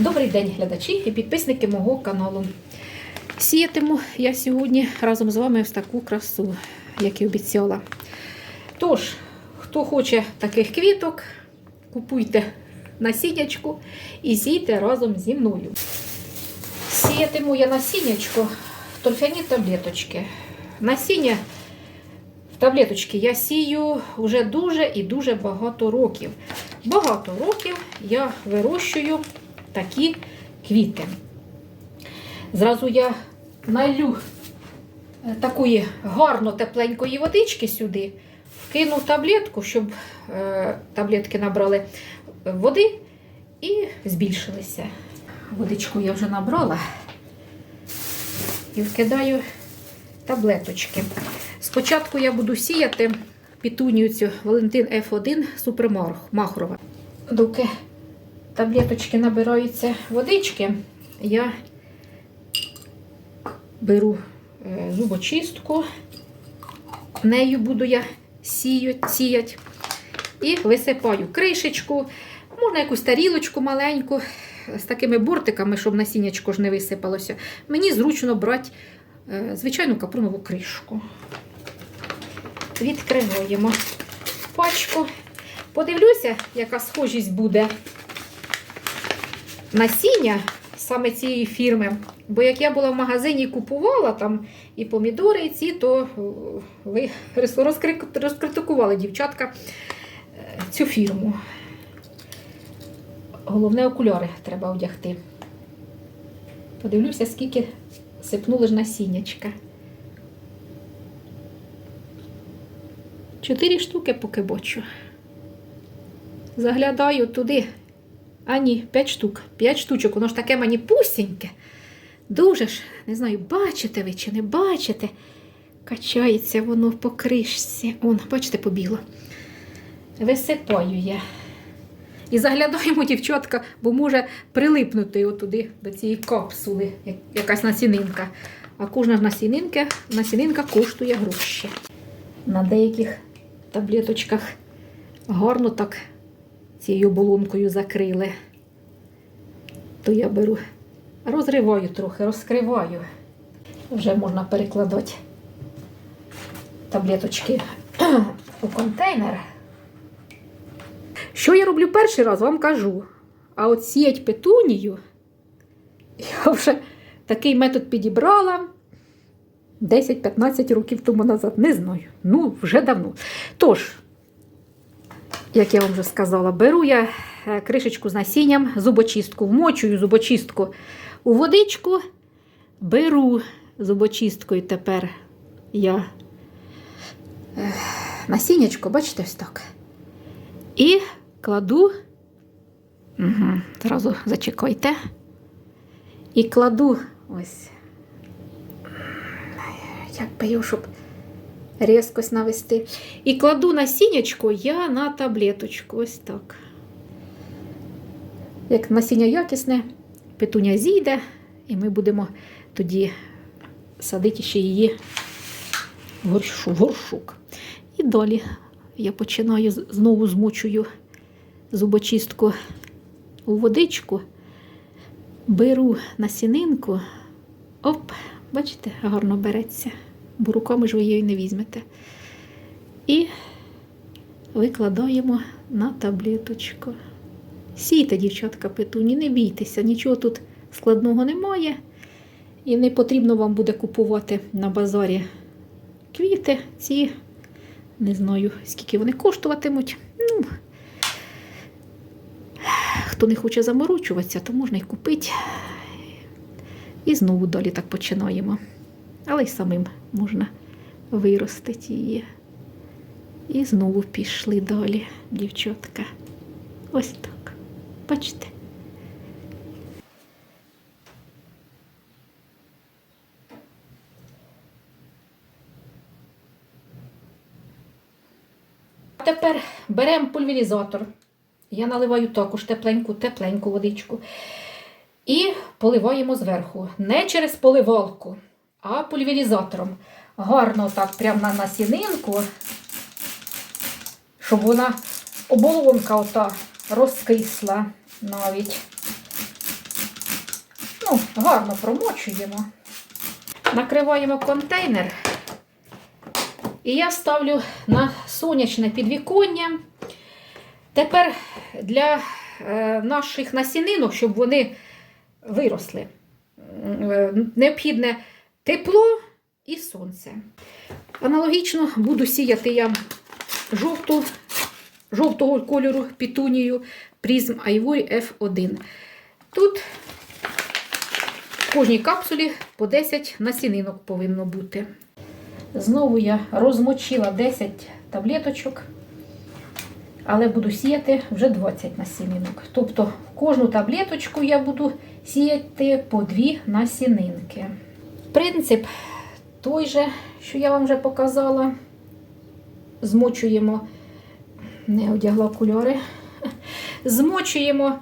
Добрий день, глядачі і підписники мого каналу. Сіятиму я сьогодні разом з вами ось таку красу, як і обіцяла. Тож, хто хоче таких квіток, купуйте насіннячку і сійте разом зі мною. Сіятиму я насіннячко в торфяні таблеточки. Насіння в таблеточки я сію вже дуже і дуже багато років. Багато років я вирощую такі квіти. Зразу я налю е, такої гарно тепленької водички сюди, вкину таблетку, щоб е, таблетки набрали води і збільшилися. Водичку я вже набрала і вкидаю таблеточки. Спочатку я буду сіяти пітунію цю Валентин F1 Супермахрова. Доки таблеточки набираються водички, я беру е, зубочистку, нею буду я сіяти, і висипаю кришечку, можна якусь тарілочку маленьку з такими бортиками, щоб насіннячко ж не висипалося. Мені зручно брати е, звичайну капронову кришку. Відкриваємо пачку. Подивлюся, яка схожість буде насіння саме цієї фірми. Бо як я була в магазині і купувала там і помідори, і ці, то ви розкритикували дівчатка е, цю фірму. Головне окуляри треба одягти. Подивлюся, скільки сипнули ж насіннячка. Чотири штуки поки бочу. Заглядаю туди. А ні, п'ять штук. П'ять штучок. Воно ж таке мені пусіньке. Дуже ж, не знаю, бачите ви чи не бачите. Качається воно по кришці. Он, бачите, побігло. Висипаю я. І заглядаємо, дівчатка, бо може прилипнути отуди до цієї капсули, якась насінинка. А кожна ж насінинка, насінинка коштує гроші. На деяких таблеточках гарно так цією оболонкою закрили. То я беру, розриваю трохи, розкриваю. Вже можна перекладати таблеточки у контейнер. Що я роблю перший раз, вам кажу. А от сіять петунію, я вже такий метод підібрала 10-15 років тому назад. Не знаю. Ну, вже давно. Тож, як я вам вже сказала, беру я е, кришечку з насінням, зубочистку, вмочую зубочистку у водичку, беру зубочисткою тепер я е, насіннячко, бачите, ось так. І кладу, угу, зразу зачекайте, і кладу ось, як би його, щоб різкость навести. І кладу насіннячко я на таблеточку. Ось так. Як насіння якісне, петуня зійде, і ми будемо тоді садити ще її в горшок. І далі я починаю знову змочую зубочистку у водичку, беру насінинку, оп, бачите, гарно береться, бо руками ж ви її не візьмете. І викладаємо на таблеточку. Сійте, дівчатка, петуні, не бійтеся, нічого тут складного немає. І не потрібно вам буде купувати на базарі квіти ці. Не знаю, скільки вони коштуватимуть. Ну, хто не хоче заморочуватися, то можна й купити. І знову далі так починаємо. Але й самим можна виростити її. І знову пішли далі, дівчатка. Ось так. Бачите? Тепер беремо пульверізатор. Я наливаю також тепленьку, тепленьку водичку. І поливаємо зверху. Не через поливалку, а пульверізатором. Гарно так, прямо на насінинку, щоб вона оболонка ота розкисла навіть. ну, гарно промочуємо. Накриваємо контейнер. І я ставлю на сонячне підвіконня. Тепер для е, наших насінинок, щоб вони виросли, е, необхідне тепло і сонце. Аналогічно буду сіяти я жовту, жовтого кольору пітунію Prism Ivory F1. Тут в кожній капсулі по 10 насінинок повинно бути. Знову я розмочила 10 таблеточок, але буду сіяти вже 20 насінинок. Тобто в кожну таблеточку я буду сіяти по 2 насінинки. Принцип той же, що я вам вже показала. Змочуємо, не одягла окуляри, змочуємо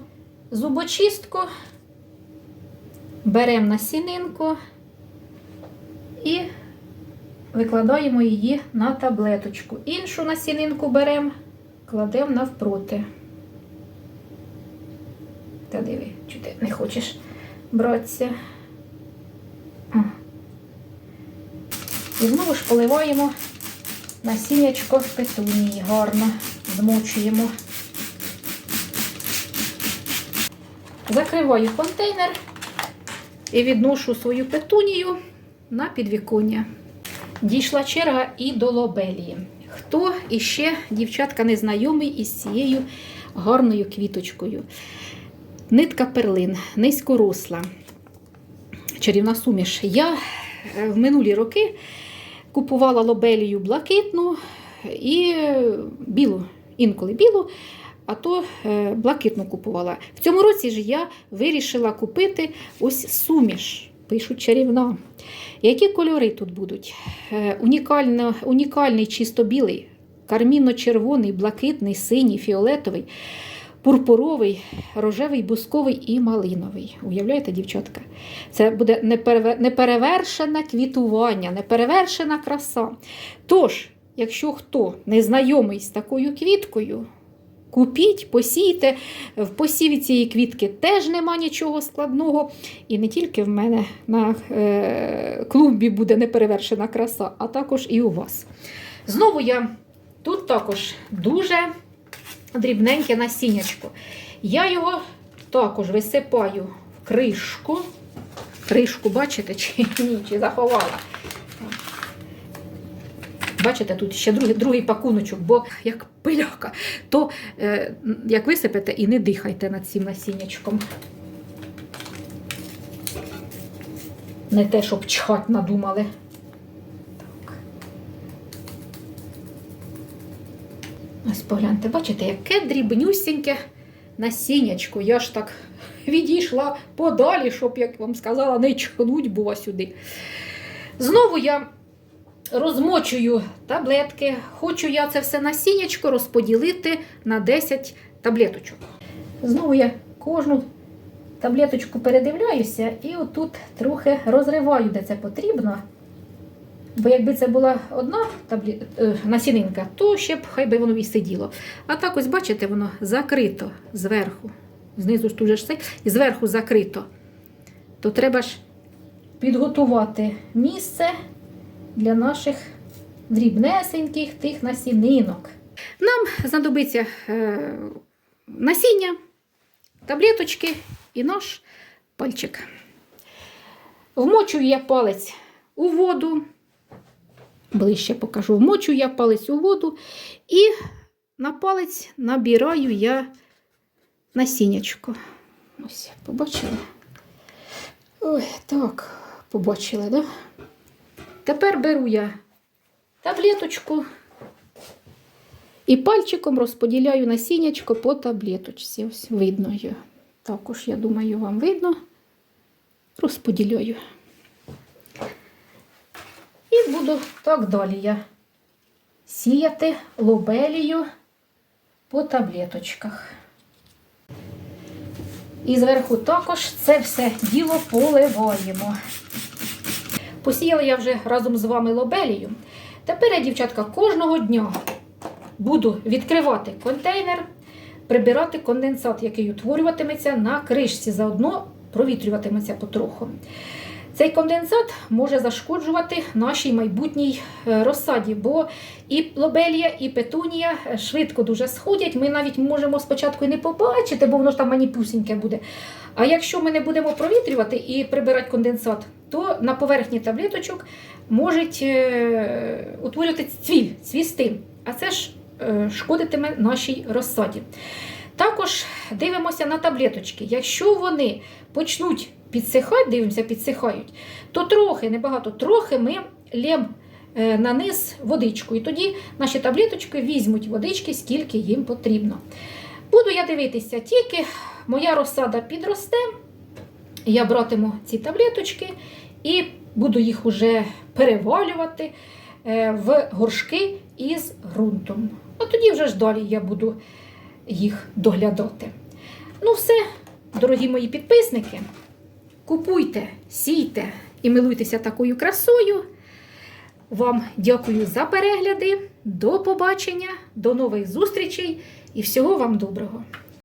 зубочистку, беремо насінинку і викладаємо її на таблеточку. Іншу насінинку беремо, кладемо навпроти. Та диви, чи ти не хочеш братися. І знову ж поливаємо насіннячко петунії гарно змочуємо. Закриваю контейнер і відношу свою петунію на підвіконня. Дійшла черга і до лобелії. Хто іще, дівчатка, не знайомий із цією гарною квіточкою? Нитка перлин, низькоросла, чарівна суміш. Я е, в минулі роки купувала лобелію блакитну і білу, інколи білу, а то е, блакитну купувала. В цьому році ж я вирішила купити ось суміш. Пишуть чарівна. Які кольори тут будуть? Е, Унікально, унікальний чисто білий, кармінно-червоний, блакитний, синій, фіолетовий, пурпуровий, рожевий, бусковий і малиновий. Уявляєте, дівчатка? Це буде непереве- неперевершене квітування, неперевершена краса. Тож, якщо хто не знайомий з такою квіткою, Купіть, посійте. В посіві цієї квітки теж нема нічого складного. І не тільки в мене на е, клумбі буде неперевершена краса, а також і у вас. Знову я тут також дуже дрібненьке насіннячко. Я його також висипаю в кришку. Кришку, бачите, чи ні, чи заховала. Бачите, тут ще другий, другий пакуночок, бо як пиляка, то е, як висипете і не дихайте над цим насіннячком. Не те, щоб чхать надумали. Ось погляньте, бачите, яке дрібнюсіньке насіннячко. Я ж так відійшла подалі, щоб, як вам сказала, не чхнуть було сюди. Знову я розмочую таблетки. Хочу я це все насіннячко розподілити на 10 таблеточок. Знову я кожну таблеточку передивляюся і отут трохи розриваю, де це потрібно. Бо якби це була одна таблі... е, насінинка, то ще б хай би воно і сиділо. А так ось, бачите, воно закрито зверху. Знизу ж тут ж це, і зверху закрито. То треба ж підготувати місце для наших дрібнесеньких тих насінинок. Нам знадобиться е, насіння, таблеточки і наш пальчик. Вмочую я палець у воду, ближче покажу, вмочую я палець у воду і на палець набираю я насіннячко. Ось, побачили? Ой, так, побачили, да? Тепер беру я таблеточку і пальчиком розподіляю насіннячко по таблеточці. Ось видно його. Також, я думаю, вам видно. Розподіляю. І буду так далі я сіяти лобелію по таблеточках. І зверху також це все діло поливаємо. Посіяла я вже разом з вами лобелію. Тепер я, дівчатка, кожного дня буду відкривати контейнер, прибирати конденсат, який утворюватиметься на кришці. Заодно провітрюватиметься потроху. Цей конденсат може зашкоджувати нашій майбутній е, розсаді, бо і лобелія, і петунія е, швидко дуже сходять. Ми навіть можемо спочатку і не побачити, бо воно ж там маніпусіньке буде. А якщо ми не будемо провітрювати і прибирати конденсат, то на поверхні таблеточок можуть е, утворювати цвіль, цвісти. А це ж шкодитиме нашій розсаді. Також дивимося на таблеточки. Якщо вони почнуть підсихати, дивимося, підсихають, то трохи, небагато, трохи ми лєм е, на низ водичку. І тоді наші таблеточки візьмуть водички, скільки їм потрібно. Буду я дивитися, тільки моя розсада підросте, я братиму ці таблеточки і буду їх уже перевалювати е, в горшки із ґрунтом. А тоді вже ж далі я буду їх доглядати. Ну, все, дорогі мої підписники, купуйте, сійте і милуйтеся такою красою. Вам дякую за перегляди. До побачення, до нових зустрічей і всього вам доброго!